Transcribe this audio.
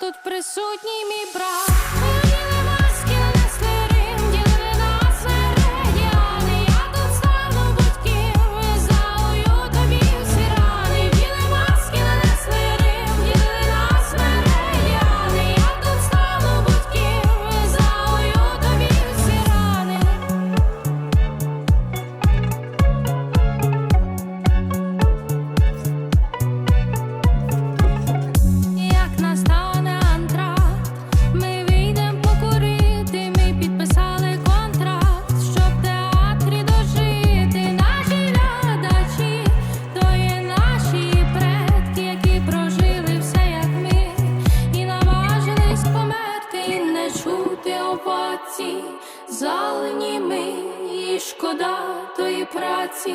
тут присутній мій брат. дати оваці, зелені ми, і шкода тої праці.